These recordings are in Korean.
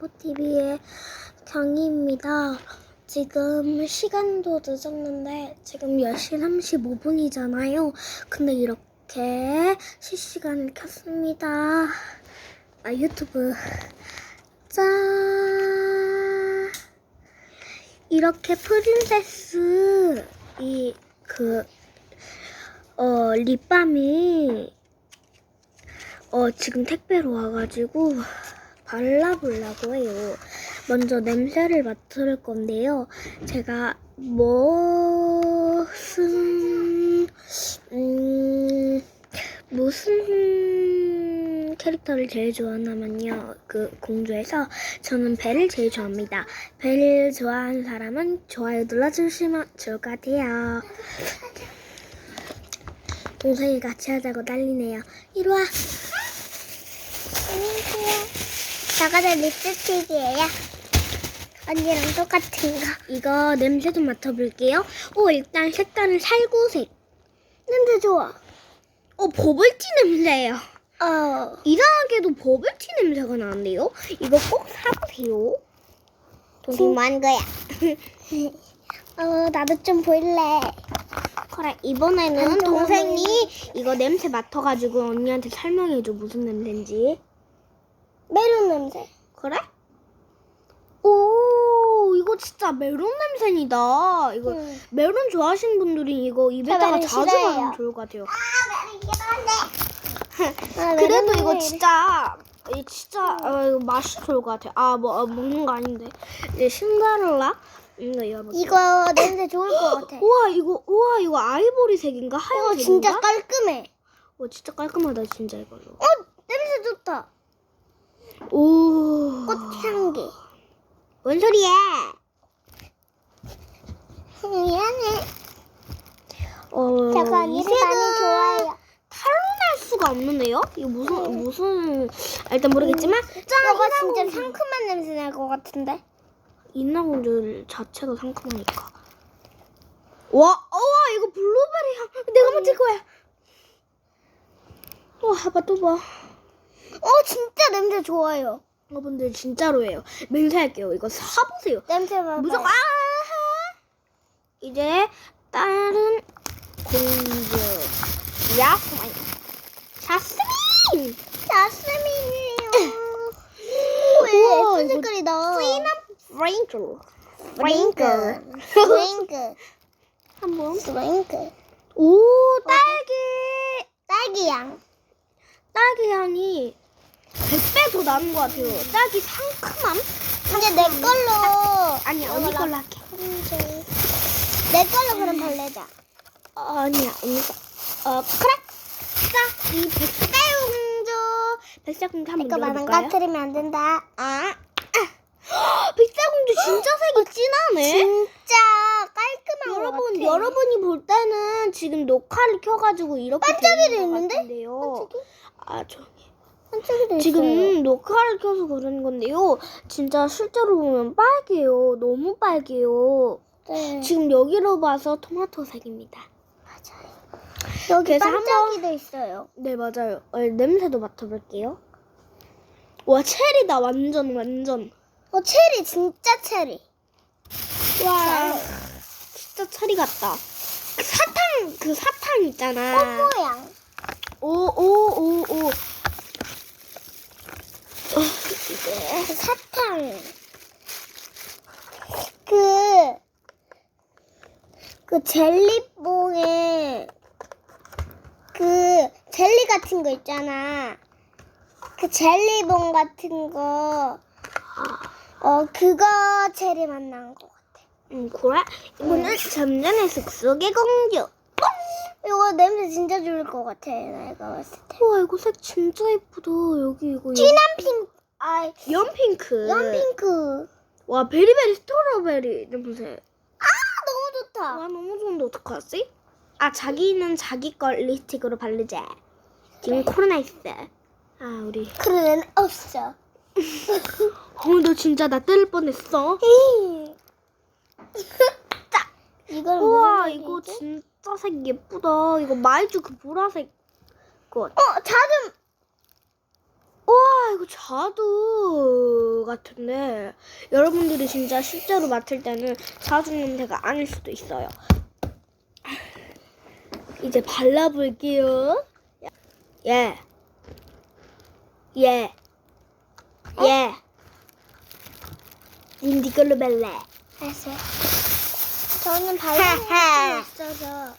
바보TV의 경희입니다. 지금 시간도 늦었는데 지금 10시 35분이잖아요. 근데 이렇게 실시간을 켰습니다. 아, 유튜브. 짠! 이렇게 프린세스 이 그 어, 립밤이 어, 지금 택배로 와가지고 발라보려고 해요. 먼저 냄새를 맡을 건데요. 제가 무슨, 음, 무슨 캐릭터를 제일 좋아하냐면요. 그 공주에서 저는 벨을 제일 좋아합니다. 벨을 좋아하는 사람은 좋아요 눌러주시면 좋을 것 같아요. 동생이 같이 하자고 난리네요. 이리 와. 안녕하세요. 저거는 립스틱이에요. 언니랑 똑같은 거. 이거 냄새 좀 맡아볼게요. 오, 일단 색깔은 살구색. 냄새 좋아. 어, 버블티 냄새예요. 어. 이상하게도 버블티 냄새가 나는데요? 이거 꼭 사보세요. 뭐 하는 거야? 어, 나도 좀 볼래. 그래, 이번에는 동생이 이거 냄새 맡아가지고 언니한테 설명해줘. 무슨 냄새인지. 메론 냄새. 그래? 오, 이거 진짜 메론 냄새니다. 이거 응. 메론 좋아하시는 분들이 이거 입에다가 메론 자주 싫어해요. 하면 좋을 것 같아요. 아, 그래도 메론 이거 냄새. 진짜 이 진짜 어, 이거 맛이 좋을 것 같아. 아, 뭐 어, 먹는 거 아닌데. 이제 신데렐라 이거 열어볼게요. 이거 냄새 좋을 것 같아. 우와 이거 우와 이거 아이보리색인가 어, 하얀색인가? 진짜 깔끔해. 어 진짜 깔끔하다 진짜 이걸로. 어, 냄새 좋다. 오. 꽃향기. 뭔 소리야? 미안해. 어. 제가 이 색은 많이 좋아해요. 탈론할 수가 없는데요? 이거 무슨 무슨 아, 일단 모르겠지만 짠 이거 진짜 인어공주. 상큼한 냄새 날 것 같은데. 인어공주 자체가 상큼하니까. 와, 우와 이거 블루베리 향. 내가 맡을 거야. 와, 봐봐 또 봐. 어, 진짜 냄새 좋아요. 여러분들 진짜로예요. 맹세할게요. 이거 사보세요. 냄새 봐봐. 무조건 아! 이제 다른 공주 야스민 자스민 자스민이에요. 우와, 왜 이거 색깔이다. 시나 프랭클 프링클. 프링클. 한번 프링클. 오 딸기 딸기향. 딸기 향이 100배 더 나는 것 같아요 딸기 상큼함 이제 내 걸로. 아니 언니 걸로 할게 내 걸로 그럼 발레자. 어, 아니야 언니가 어 그래 자 이 백설공주 백설공주 한번 이거 많은 열어볼까요? 까트리면 안 된다. 아, 아 백설공주 진짜 색이 진하네. 진짜 깔끔한 것 여러분, 같아. 여러분이 볼 때는 지금 녹화를 켜가지고 이렇게 반짝이도 되는 것 있는데? 같은데요. 아, 조 지금 녹화를 켜서 그러는 건데요. 진짜 실제로 보면 빨개요. 너무 빨개요. 네. 지금 여기로 봐서 토마토색입니다. 여기 그래서 반짝이도 있어요. 네, 맞아요. 어, 냄새도 맡아볼게요. 와, 체리다. 완전, 완전. 어 체리 진짜 체리. 와, 진짜 체리 같다. 그 사탕, 그 사탕 있잖아. 꽃 모양. 오, 오, 오, 오. 그 사탕. 그, 그 젤리봉에 그 젤리 같은 거 있잖아. 그 젤리봉 같은 거. 어, 그거 체리 맛난거 같아. 음, 그래? 이거는 점점의 숲속의 공주. 이거 냄새 진짜 좋을 것 같아, 내가 봤을 때. 우와, 이거 색 진짜 예쁘다. 여기 이거. 진한 핑크, 아, 연핑크. 연핑크. 와, 베리베리 스트로베리 냄새. 아, 너무 좋다. 와, 너무 좋은데 어떡하지? 아, 자기는 자기 걸 립스틱으로 바르자. 지금 코로나 있어. 아, 우리. 그런 애는 없어. 어, 너 진짜 나 때릴 뻔했어. 이걸 우와, 무슨 이거 색이지? 진짜 색 예쁘다. 이거 마이쮸 그 보라색 것. 어, 우와, 이거 자두 같은데 여러분들이 진짜 실제로 맡을 때는 자두 냄새가 아닐 수도 있어요. 이제 발라볼게요. 예. 예. 예. 닌디 걸로 발라. 알았어요. 저는 발라는 게 있어서.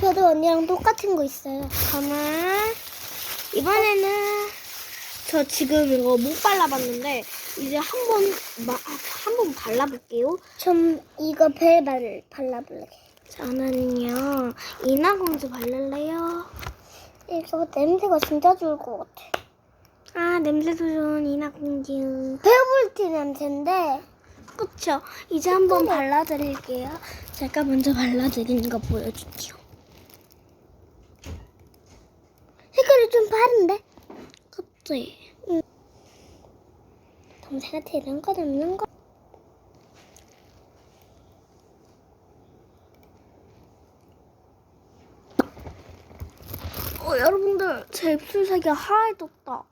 저도 언니랑 똑같은 거 있어요. 그러면 이번에는 저 지금 이거 못 발라봤는데 이제 한번 한번 발라볼게요. 좀 이거 벨 발, 발라볼래. 저는요 이나공주 바를래요. 이거 냄새가 진짜 좋을 것 같아. 아 냄새도 좋은 이나공주. 베어볼티 냄새인데 그쵸? 이제 한번 발라드릴게요. 제가 먼저 발라드리는 거 보여줄게요. 색깔이 좀 다른데? 그치? 동생한테 이런 건 없는 거. 어 여러분들 제 입술색이 하얘졌다.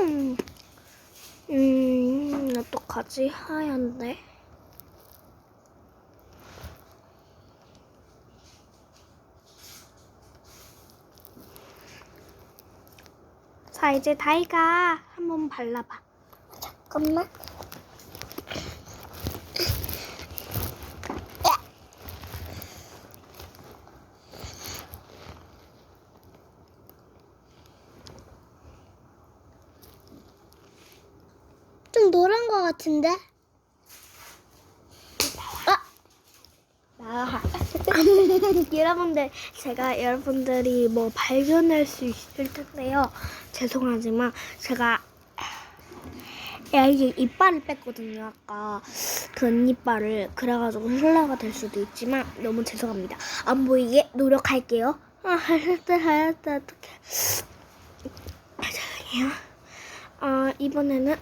음, 음 어떡하지 하얀데? 자 이제 다이가 한번 발라봐. 잠깐만. 좀 노란 거 같은데? 아, 여러분들 제가 여러분들이 뭐 발견할 수 있을 텐데요. 죄송하지만 제가 야 이게 이빨을 뺐거든요 아까. 그 언니빨을. 그래가지고 훌라가 될 수도 있지만 너무 죄송합니다. 안 보이게 노력할게요. 아 하얗다 하얗다 어떡해. 아, 죄송해요. 어 이번에는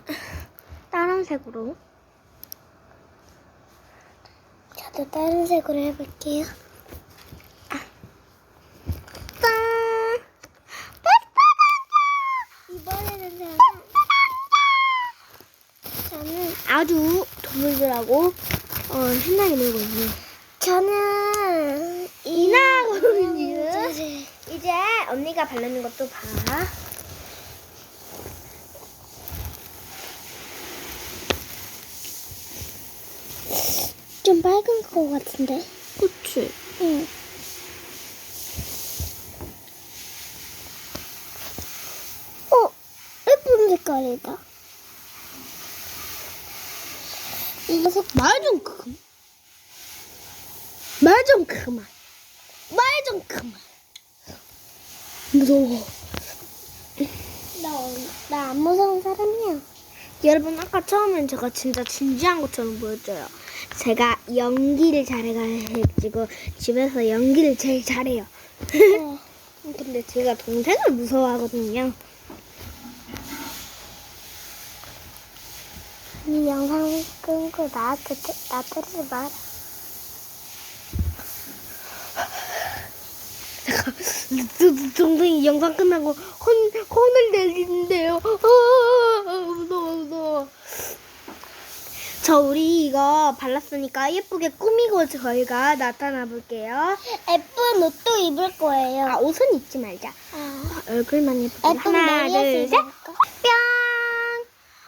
다른 색으로. 저도 다른 색으로 해볼게요. 짠 이번에는 저는 저는 아주 동물들하고 어, 신나게 놀고 있네요. 저는. 이나공주를 이제 언니가 바르는 것도 봐. 좀 빨간 거 같은데. 그치? 응. 어, 예쁜 색깔이다. 이거 색말좀 그만. 말 좀 그만. 말 좀 그만. 무서워. 나안 무서운 사람이야. 여러분 아까 처음엔 제가 진짜 진지한 것처럼 보였죠. 제가 연기를 잘해가지고 집에서 연기를 제일 잘해요. 네. 근데 제가 동생을 무서워하거든요. 이 영상 끊고 나한테 테- 나 때리지 마라. 동생이 영상 끝나고 혼, 혼을 내리는데요. 아, 무서워, 무서워. 저 우리 이거 발랐으니까 예쁘게 꾸미고 저희가 나타나 볼게요. 예쁜 옷도 입을 거예요. 아, 옷은 입지 말자. 아, 얼굴만 예쁘게. 예쁜 하나, 둘, 셋. 뿅!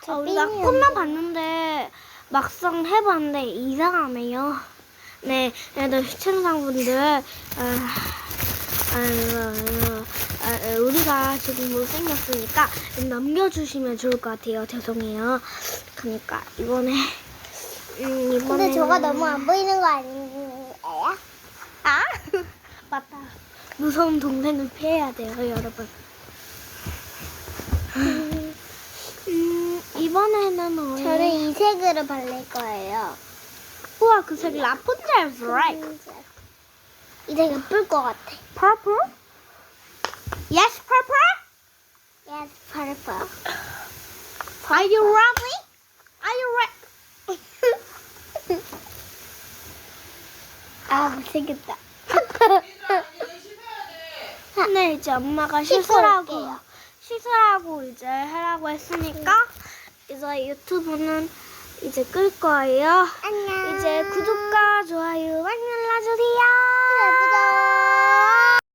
저 아, 우리가 삥이요. 꾸며봤는데 막상 해봤는데 이상하네요. 네, 그래도 시청자분들 아, 아, 아, 아, 우리가 지금 못생겼으니까 넘겨주시면 좋을 것 같아요. 죄송해요. 그러니까 이번에 음, 이번에 근데 저가 너무 안 보이는 거 아니에요? 아 맞다. 무서운 동생을 피해야 돼요, 여러분. 음, 이번에는 어 저는 이 색으로 바를 거예요. 우와 그색 라푼젤 브라이크 이색 예쁠 것 같아. purple yes purple Yes, purple. are you ready are you ready 아, 못생겼다. 근데 이제 엄마가 올게요. 씻으라고 이제 하라고 했으니까 이제 유튜브는 이제 끌 거예요. 안녕. 이제 구독과 좋아요 많이 눌러주세요. 네,